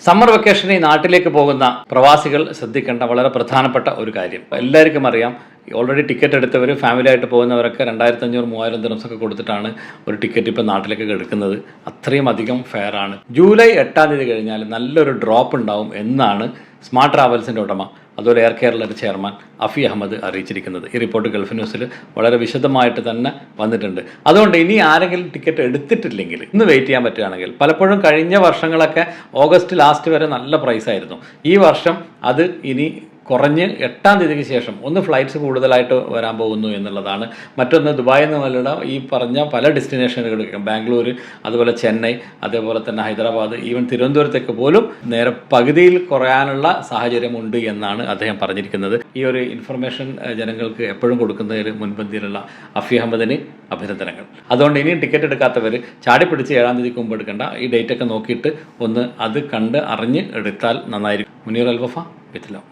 Summer വെക്കേഷനിൽ നാട്ടിലേക്ക് പോകുന്ന പ്രവാസികൾ ശ്രദ്ധിക്കേണ്ട വളരെ പ്രധാനപ്പെട്ട ഒരു കാര്യം. എല്ലാവർക്കും അറിയാം ഓൾറെഡി ടിക്കറ്റ് എടുത്തവർ ഫാമിലി ആയിട്ട് പോകുന്നവരൊക്കെ രണ്ടായിരത്തി അഞ്ഞൂറ് മൂവായിരം ദിനസൊക്കെ കൊടുത്തിട്ടാണ് ഒരു ടിക്കറ്റ് ഇപ്പോൾ നാട്ടിലേക്ക് എടുക്കുന്നത്. അത്രയും അധികം ഫെയർ ആണ്. ജൂലൈ എട്ടാം തീയതി കഴിഞ്ഞാൽ നല്ലൊരു ഡ്രോപ്പ് ഉണ്ടാവും എന്നാണ് സ്മാർട്ട് ട്രാവൽസിന്റെ ഉടമ അതുപോലെ എയർ കേരളയുടെ ചെയർമാൻ അഫി അഹമ്മദ് അറിയിച്ചിരിക്കുന്നത്. ഈ റിപ്പോർട്ട് ഗൾഫ് ന്യൂസിൽ വളരെ വിശദമായിട്ട് തന്നെ വന്നിട്ടുണ്ട്. അതുകൊണ്ട് ഇനി ആരെങ്കിലും ടിക്കറ്റ് എടുത്തിട്ടില്ലെങ്കിൽ ഇന്ന് വെയിറ്റ് ചെയ്യാൻ പറ്റുകയാണെങ്കിൽ പലപ്പോഴും കഴിഞ്ഞ വർഷങ്ങളൊക്കെ ഓഗസ്റ്റ് ലാസ്റ്റ് വരെ നല്ല പ്രൈസ് ആയിരുന്നു. ഈ വർഷം അത് ഇനി കുറഞ്ഞ് എട്ടാം തീയതിക്ക് ശേഷം ഒന്ന് ഫ്ലൈറ്റ്സ് കൂടുതലായിട്ട് വരാൻ പോകുന്നു എന്നുള്ളതാണ്. മറ്റൊന്ന് ദുബായിൽ നിന്നുള്ള ഈ പറഞ്ഞ പല ഡെസ്റ്റിനേഷനുകളും ബാംഗ്ലൂർ അതുപോലെ ചെന്നൈ അതേപോലെ തന്നെ ഹൈദരാബാദ് ഈവൻ തിരുവനന്തപുരത്തേക്ക് പോലും നേരെ പകുതിയിൽ കുറയാനുള്ള സാഹചര്യമുണ്ട് എന്നാണ് അദ്ദേഹം പറഞ്ഞിരിക്കുന്നത്. ഈ ഒരു ഇൻഫർമേഷൻ ജനങ്ങൾക്ക് എപ്പോഴും കൊടുക്കുന്നതിൽ മുൻപന്തിയിലുള്ള അഫി അഹമ്മദിന് അഭിനന്ദനങ്ങൾ. അതുകൊണ്ട് ഇനിയും ടിക്കറ്റ് എടുക്കാത്തവർ ചാടി പിടിച്ച് ഏഴാം തീയതിക്ക് മുമ്പ് എടുക്കേണ്ട. ഈ ഡേറ്റൊക്കെ നോക്കിയിട്ട് ഒന്ന് അത് കണ്ട് അറിഞ്ഞ് എടുത്താൽ നന്നായിരിക്കും. മുനീർ അൽവഫ വിത്ത്